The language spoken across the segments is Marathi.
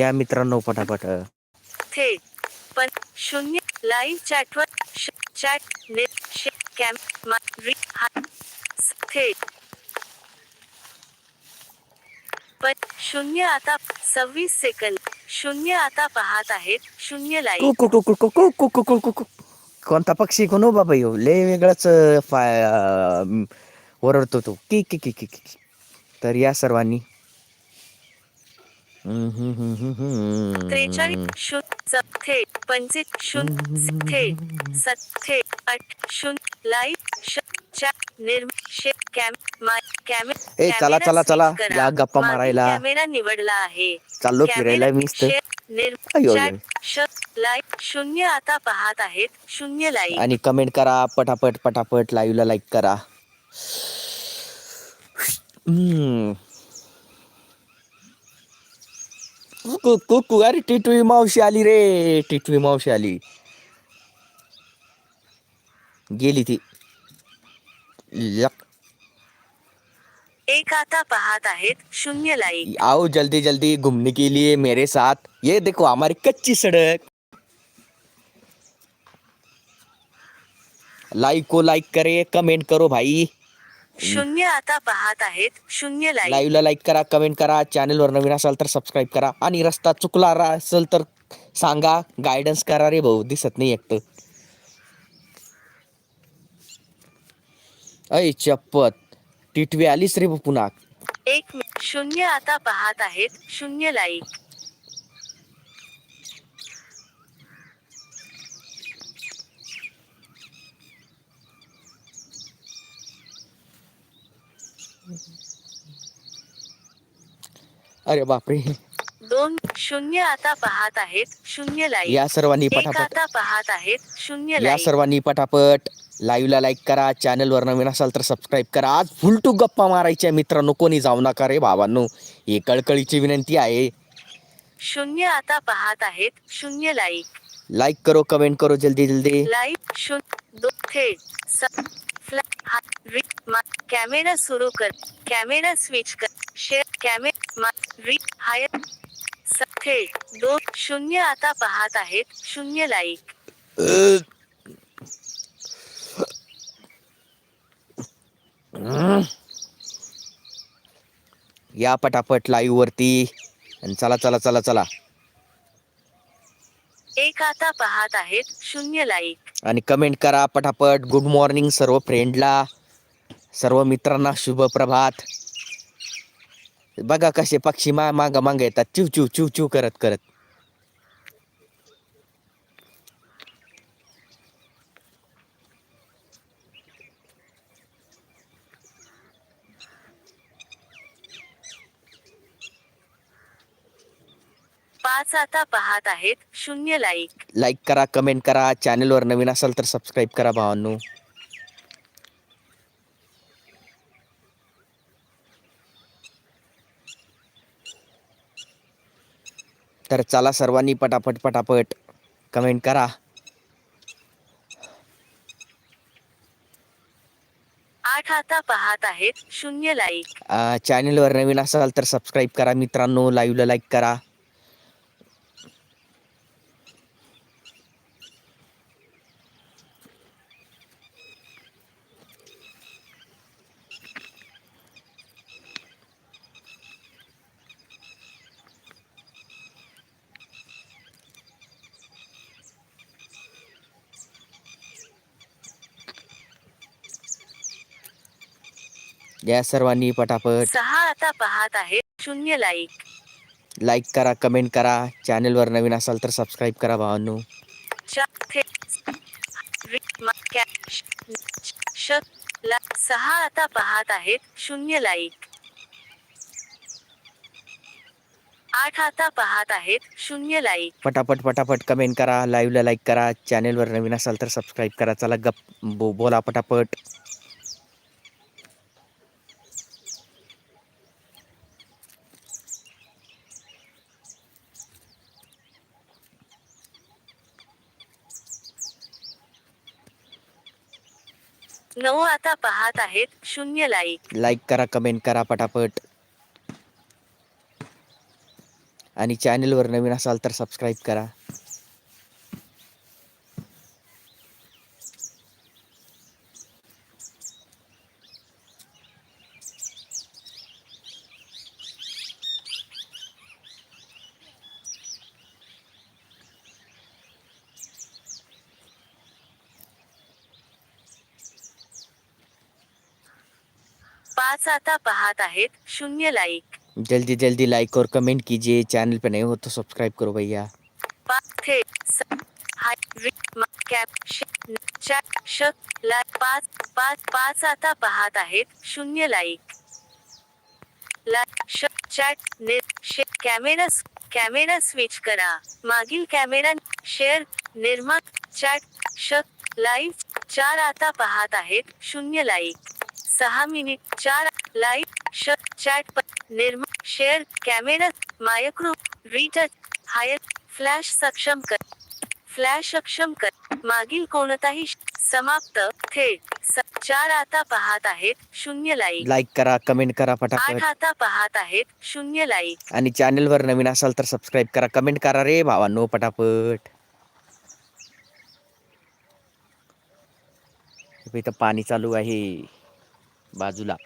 या मित्रांनो पटापट थेट पण शून्य लाईव्ह चॅटवर चॅट ने कॅम्प थेट पण शून्य आता सव्वीस सेकंद शून्य आता पाहत आहेत शून्य लाईव्ह कुकू कुकू कुकू कुकू कुकू कुकू कोणता पक्षी कोण बाबा येऊ लय वेगळाच फाय ओरडतो तो की की की की की तर या सर्वांनी त्रेचाळीस शून्य पंचित शून्य सत्ते आठ शून्य लाइट निर्मिशे कॅम कॅमे ए चला. चला चला या गप्पा मारायला. कॅमेरा निवडला आहे. चाललो फिरायला मी शून्य आता पाहत आहेत. शून्य लाईक आणि कमेंट करा पटापट पटापट. लाईव्हला लाईक करा. हम्म. कु कु कु अरे टिटवी मावशी आली रे टिटवी मावशी आली. गेली ती. लक. एक आता पाहत आहेत शून्य लाईव्ह आओ जल्दी जल्दी घूमने के लिए मेरे साथ. ये देखो हमारी कच्ची सड़क. लाइक को लाइक करे कमेंट करो भाई. शून्य आता पाहत आहेत. शून्य लाईव्ह लाईव्हला लाईक करा कमेंट करा चॅनलवर नवीन असाल तर सबस्क्राईब करा. आणि रस्ता चुकला असेल तर सांगा गायडन्स करा रे भाऊ दिसत नाही एकटं. अय चप्पत टिटवी आलीच रे पुन्हा. एक शून्य आता पाहत आहेत. शून्य लाईव्ह अरे बापरे. दोन शून्य आता पाहत आहेत शून्य लाईव्ह या सर्वांनी पटापट. आता पाहत आहेत शून्य या सर्वांनी पटापट लाईव्हला लाईक करा चॅनलवर नवीन असाल तर सबस्क्राईब करा. आज फुलटू गप्पा मारायच्या मित्रांनो कोणी जाऊ नका रे बाबांनो. ही कळकळीची विनंती आहे. शून्य आता पाहत आहेत शून्य लाईव्ह लाईक करो कमेंट करो जल्दी जल्दी. लाईव्ह शून्य दो थेट. स कॅमेरा सुरू कर. कॅमेरा स्विच कर. शेअर कॅमेरा मा हायर हाय थेट दोन शून्य आता पाहत आहेत. शून्य लाईक. या पटापट लाईव्ह वरती. चला चला चला चला. एक आता पाहत आहेत शून्य लाईक. आणि कमेंट करा पटापट. गुड मॉर्निंग सर्व फ्रेंडला सर्व मित्रांना शुभ प्रभात. बघा कसे पक्षी मा मागं मागं येतात. चिव चिव चिव चिव करत करत. पाच आता पाहत आहेत. शून्य लाईव्ह लाईक करा कमेंट करा. चॅनलवर नवीन असाल तर सबस्क्राईब करा भावांनो. तर चला सर्वांनी पटापट पटापट कमेंट करा. आठ आता पाहत आहेत. शून्य अं, चॅनलवर नवीन असाल तर सबस्क्राईब करा मित्रांनो. लाईव्हला लाईक करा. या सर्वांनी पटापट. सहा आता पाहत आहेत शून्य लाईव्ह लाईक करा कमेंट करा. चॅनलवर नवीन असाल तर सबस्क्राईब करा भावांनो. सहा आता पाहत आहेत शून्य लाईव्ह आठ आता पाहत आहेत शून्य लाईव्ह पटापट पटापट कमेंट करा. लाईव्हला लाईक करा. चॅनलवर नवीन असाल तर सबस्क्राईब करा. चला गप बो बोला पटापट. नऊ आता पाहत आहेत शून्य लाईक लाईक करा कमेंट करा पटापट. आणि चॅनलवर नवीन असाल तर सबस्क्राईब करा. आता पाहत आहेत शून्य लाईक जल्दी जल्दी लाइक और कमेंट कीजिए चैनल पे नए हो तो सब्सक्राइब करो भैया। पाच लाईक पाच पाच आता पाहत आहेत शून्य लाईक लाईक चॅट निर कॅमेरा कॅमेरा स्विच करा. मागील कॅमेरा शेअर निर्माण चॅट श लाईव्ह चार आता पाहत आहेत शून्य लाईक सहा मिनिट चार लाईव्ह श चॅट निर्माण शेअर कॅमेरा मायक्रो रिटच हायर फ्लॅश सक्षम कर फ्लॅश सक्षम कर. मागील कोणताही समाप्त थेट चार आता पाहत आहेत शून्य लाईक. लाईक करा कमेंट करा आठ फटाफट आता पाहत आहेत शून्य लाईक. आणि चॅनलवर नवीन असाल तर सबस्क्राईब करा कमेंट करा रे भावांनो पटापट इथं पाणी चालू आहे. बाजूला.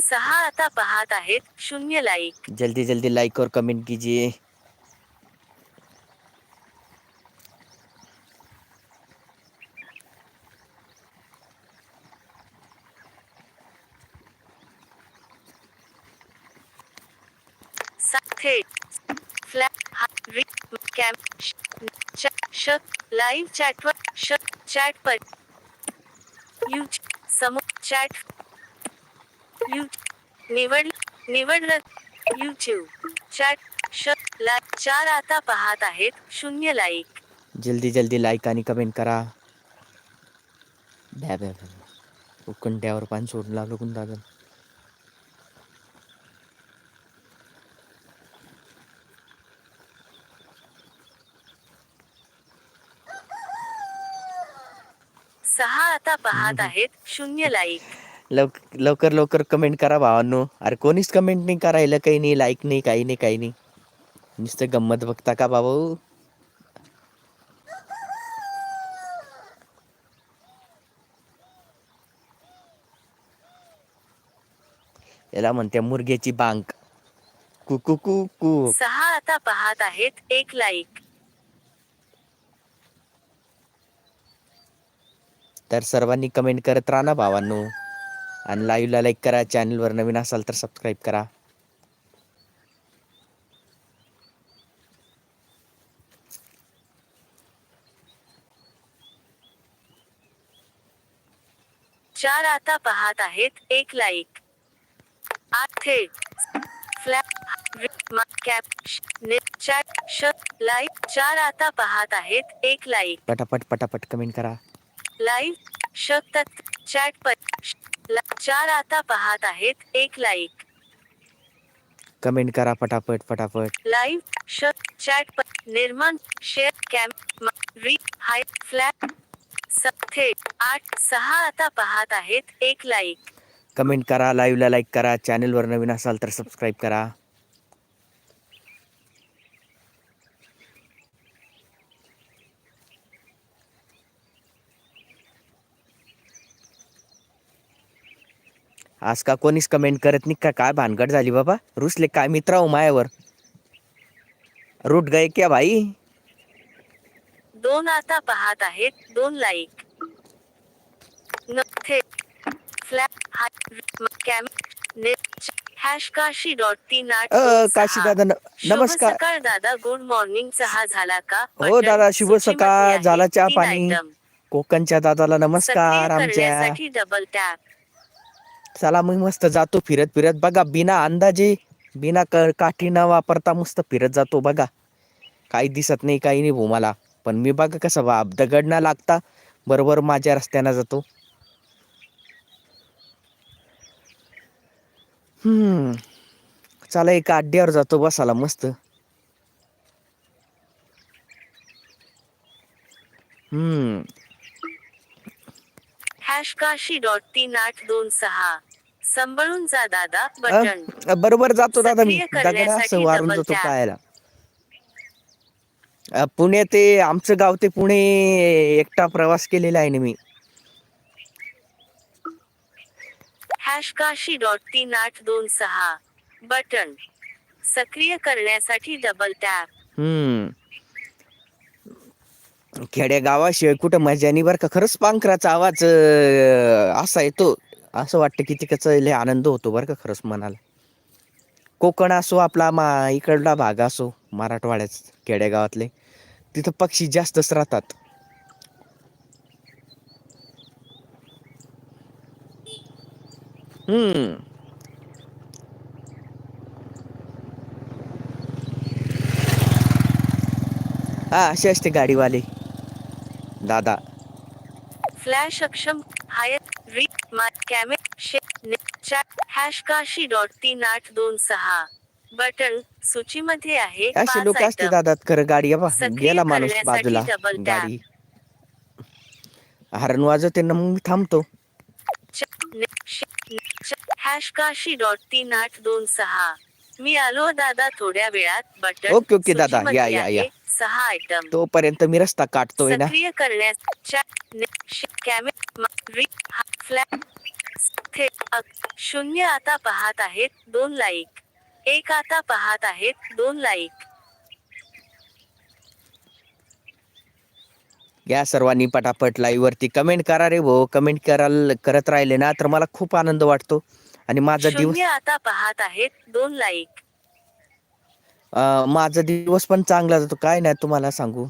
सहा आता पाहत आहेत शून्य लाईक जल्दी जल्दी लाइक और कमेंट कीजिए. श श लाईव्ह चॅटवर श चॅट पर यू समोर चॅट यू निवड निवडलं यूट्यूब चॅट श ला चार आता पाहत आहेत शून्य लाईक जल्दी जल्दी लाईक आणि कमेंट करा. भ्या भ्या भ्या उकंट्यावर पाणी सोडून लागलो कोण दादा सहा आता पाहत आहेत शून्य लाईक लव लवकर लवकर कमेंट करा भावांनो. अरे कोणीच कमेंट नाही करायला काही नाही लाईक नाही काही नाही काही नाही. नुसतं गंमत बघता का बाबा याला म्हणते मुर्ग्याची बांक कु कु कु कु. सहा आता पाहत आहेत एक लाईक तर सर्वांनी कमेंट करत राहा ना भावांनो. आणि लाईव्हला लाईक करा चॅनलवर नवीन असाल तर सबस्क्राईब करा. चार आता पाहत आहेत एक लाईक आठ. थेट फ्लॅट कॅप चॅट श लाईक चार आता पाहत आहेत एक लाईक पटापट पटापट कमेंट करा. लाईव्ह शकतात चॅट चार आता पाहत आहेत एक लाईक. कमेंट करा पटापट पटापट लाईव्ह श चॅट निर्माण शेअर कॅम म- री हाय फ्लॅट थेट आठ सहा आता पाहत आहेत एक लाईक. कमेंट करा लाईव्हला लाईक करा चॅनलवर नवीन असाल तर सबस्क्राईब करा. आज का कोणीच कमेंट करत नाही का? काय भानगड झाली बाबा? रुसले काय मित्र हो मायावर? रूट गए क्या भाई? दोन आता पाहत आहेत दोन लाईक काशी डॉट तीन आठ अ दोन काशी. दादा नमस्कार. सकाळ दादा गुड मॉर्निंग चहा झाला का? हो दादा, शुभ सकाळ. झाला चहा पाणी. कोकणच्या दादाला नमस्कार आमच्या डबल टॅप चला मग मस्त जातो फिरत फिरत. बघा बिना अंदाजे बिना क काठी न वापरता मस्त फिरत जातो बघा. काही दिसत नाही काही नाही भाऊ मला. पण मी बघा कसं बा दगड न लागता बरोबर माझ्या रस्त्यानं जातो. हम्म. चला एका अड्ड्यावर जातो बसाला मस्त. हम्म. हॅश काशी डॉट तीन आठ दोन सहा. सांभाळून जा दादा बटन अ, बरोबर जातो दादा मी. सक्रिय दगड करण्यासाठी असं वारून double जातो tap. अ, पुणे ते आमचं गाव ते पुणे एकटा प्रवास केलेला आहे ना मी. हॅश काशी डॉट तीन आठ दोन सहा. बटन सक्रिय करण्यासाठी डबल टॅप हम्म. खेड्या गावाशिवाय कुठं मजा नाही बरं का. खरंच पांखराचा आवाज अं, असा येतो. असं वाटतं की तिकडचा लय आनंद होतो बरं का खरंच मनाला. कोकण असो आपला मा इकडला भाग असो मराठवाड्याच खेडेगावातले तिथं पक्षी जास्तच राहतात. हम्म. हा असे असते गाडीवाले. दादा. फ्लॅश अक्षम हाय हॅश काशी डॉट तीन आठ दोन सहा बटन सूचीमध्ये आहे असे लोक असते. दादा खरं गाडी बा गेला माणूस बाजूला. गाडी हरण वाजवते ना मग मी थांबतो हॅश काशी डॉट तीन आठ दोन सहा मी आलो दादा थोड्या वेळात बटन ओके, ओके, दादा. या, सूचीमध्ये या, या. आहे सहा आयटम तोपर्यंत मी रस्ता काटतोय ना. सक्रिय करण्यास चॅट ने- शे- कॅमे मा- री हा- फ्लॅट थेट अक- शून्य आता पाहत आहेत दोन लाईक एक आता पाहत आहेत दोन लाईक या सर्वांनी पटापट लाईव्ह वरती कमेंट करा रे भाऊ. कमेंट कराल करत राहिले ना तर मला खूप आनंद वाटतो. आणि माझा दिवस आता पाहत आहेत दोन लाईक माझा दिवस पण चांगला जातो. काय नाही तुम्हाला सांगू?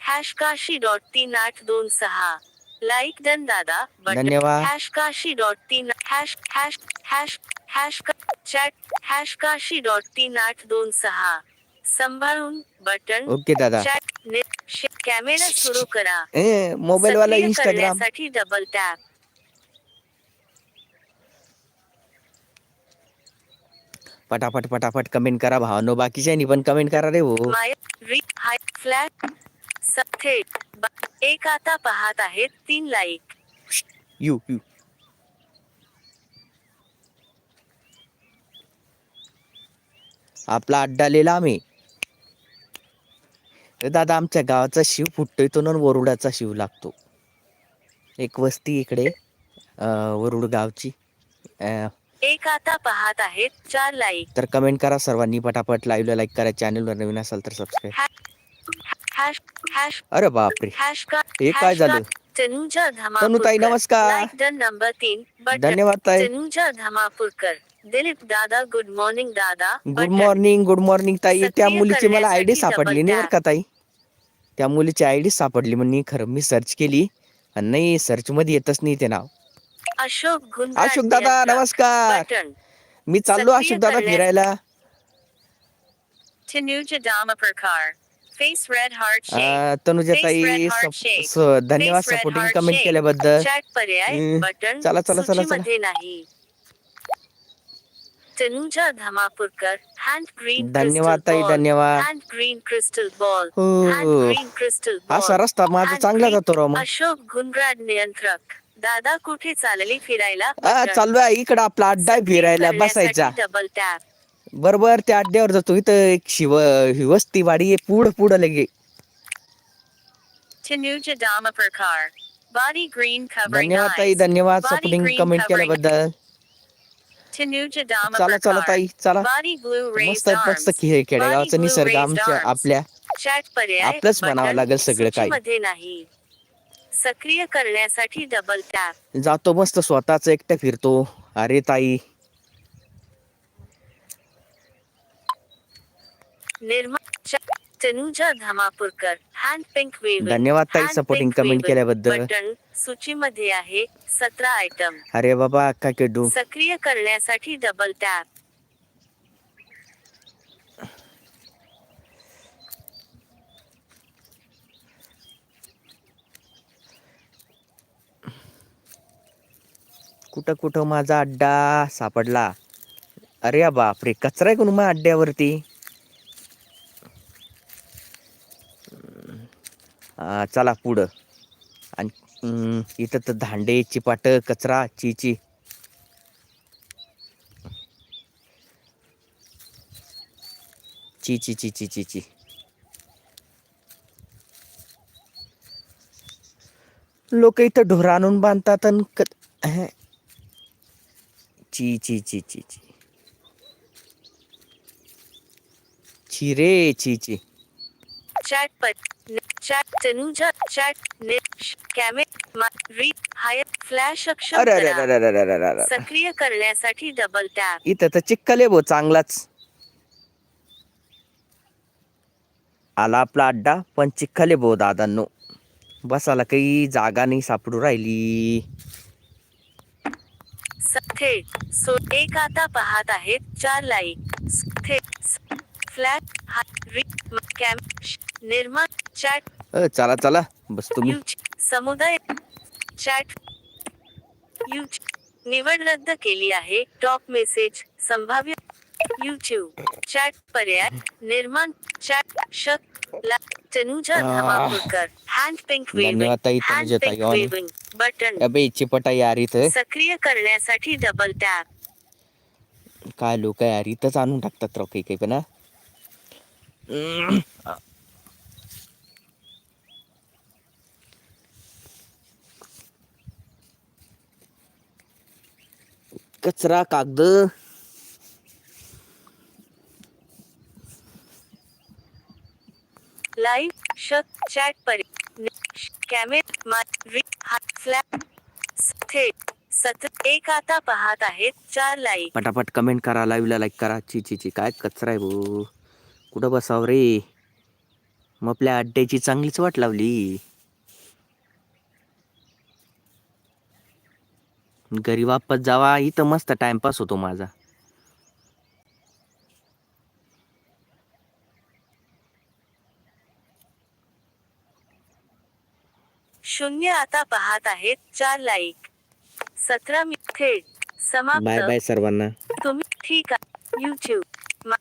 हॅश काशी डॉट तीन आठ दोन सहा लाईक डन दादा धन्यवाद. हॅश काशी डॉट तीन hash hash hash hash chat hash Kashi dot तीन आठ दोन सहा सांभाळून बटन ओके दादा चॅट ने शे- कॅमेरा सुरू करा ए मोबाईल वाला सक्रिय इंस्टाग्राम करण्यासाठी डबल टॅप पटापट पटापट कमेंट करा भावानो. बाकीच्यानी पण कमेंट करा रे माय री हाय फ्लॅट थेट ब- एक आता पाहत आहेत तीन लाईक यू यू आपला अड्डा लिहिला आम्ही. दादा आमच्या गावाचा शिव फुटतोय तो ना वरुडाचा शिव लागतो. एक वस्ती इकडे वरुड गावची. एक आता पाहत आहेत चार लाईक तर कमेंट करा सर्वांनी पटापट. लाईव्हला लाईक करा. चॅनलवर नवीन असाल तर सबस्क्राईब अरे बापरे. हे काय झालं? तनुजा धमापूरकर. तनुताई, नमस्कार. नंबर तीन धन्यवाद ताई. तनुजा धमापूरकर. दिलीप दादा गुड मॉर्निंग दादा. गुड. मॉर्निंग गुड मॉर्निंग ताई. त्या मुलीची मला आयडी सापडली नाही बरं. का ताई. त्या मुलीची आयडी सापडली म्हणून खरं मी सर्च केली. आणि नाही सर्च मध्ये येतच नाही ते नाव. अशोक अशोक दादा. नमस्कार. मी चाललो अशोक दादा फिरायला. तनुजा ताई धन्यवाद सपोर्टिंग कमेंट. केल्याबद्दल. चला, चला, चला, चला. तनुजा धमापूरकर हँड ग्रीन धन्यवाद ताई धन्यवाद. हँड ग्रीन क्रिस्टल बॉल हो. हँड ग्रीन क्रिस्टल असा रस्ता माझा चांगला जातो राव मग. अशोक गुंडराड नियंत्रक. दादा कुठे चालली फिरायला? हा, चाललो आहे इकडं आपला अड्डा आहे फिरायला बसायचा. डबल टॅप बरोबर त्या अड्ड्यावर जातो. इथं एक शिव ही वस्ती वाडी आहे पुढं पुढं लगे. धन्यवाद ताई धन्यवाद Body supporting green comment covering. केल्याबद्दल. चला चला ताई चला. मस्त मस्त खे- खेडेगावचं निसर्ग आमच्या. आपल्या आपलंच म्हणावं लागेल सगळं काही. सक्रिय करण्यासाठी डबल टॅप जातो मस्त स्वतःच एकटं फिरतो. अरे ताई. Nirma Tanuja Dhamapurkar hand pink wave धन्यवाद ताई सपोर्टिंग कमेंट केल्याबद्दल. बटन सूचीमध्ये आहे सतरा आयटम अरे बाबा काय केडू. सक्रिय करण्यासाठी डबल टॅप कुठं कुठं माझा अड्डा सापडला. अरे बापरे कचरा आहे कोण मग अड्ड्यावरती? चला पुढं. आणि इथं तर धांडे चिपाट कचरा चिची. ची ची ची ची ची ची लोक इथं ढोर आणून बांधतात आणि क ची ची ची ची ची ची रे ची ची chat Tanuja chat net camera हायत फ्लॅश अक्षम अरे अरे करा. अरे अरे अरे अरे अरे. सक्रिय करण्यासाठी डबल टॅप इथं तर चिक्कल आहे भो चांगलाच. आला आपला अड्डा पण चिखल आहे भो दादांनो. बसायला काही जागा नाही सापडू राहिली. थेट सो एक आता पाहत आहेत चार लाईक थेट फ्लॅट हा री कॅम निर्माण चॅट अ, चला चला. बस तुम्ही. यूज समुदाय चॅट यूज निवड रद्द केली आहे. टॉप मेसेज संभाव्य यूट्यूब चॅट पर्याय निर्माण चॅट शक ला तनुजा आह. धमापूरकर हँड पिंक धन्यवाद ताई, हँड तनुजा ताई, पिंक on. वेविंग बटन अबे चिपटा यार इथं सक्रिय करण्यासाठी डबल टॅप काय लोक यार इथंच आणून टाकतात राव काही काही पण हा. कचरा कागद. लाईव्ह शक चॅट पर्याय कॅमेरा री फ्लॅट थेट एक आता पाहत आहेत चार लाईक पटापट कमेंट करा लाईव्हला लाईक करा. ची ची ची काय कचरा आहे भाऊ कुठं बसाव रे? मग आपल्या अड्ड्याची चांगलीच वाट लावली. घरी वापस जावा इथं मस्त टाइमपास होतो माझा. शून्य आता पाहत आहेत चार लाईक सतरा मी थेट बाय समाप्त बाय सर्वांना. तुम्ही ठीक आहे. युट्यूब